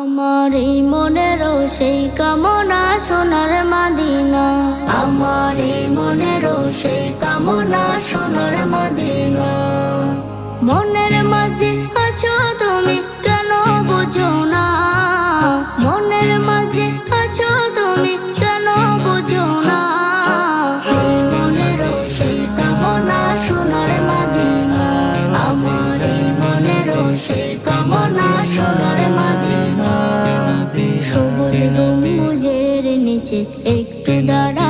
আমার এই মনেরও সেই কামনা সোনার মাদিনা। আমার এই মনেরও সেই কামনা সোনার মাদিনা। মনের নিচে একটু দাঁড়াবো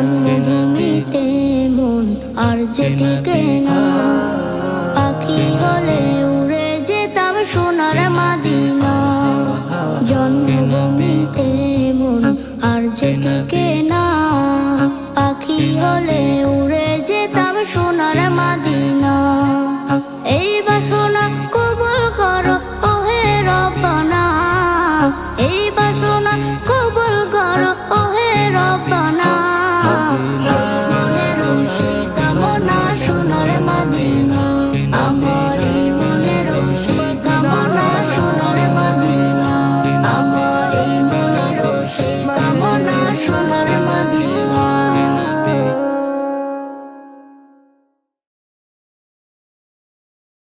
জন্মভূমিতে মন আর যে টিকে না। পাখি হলে উড়ে যেতাম সোনার মাদিনা। জন্মভূমিতে মন আর যে টিকে না। পাখি হলে উড়ে যেতাম সোনার মাদিনা।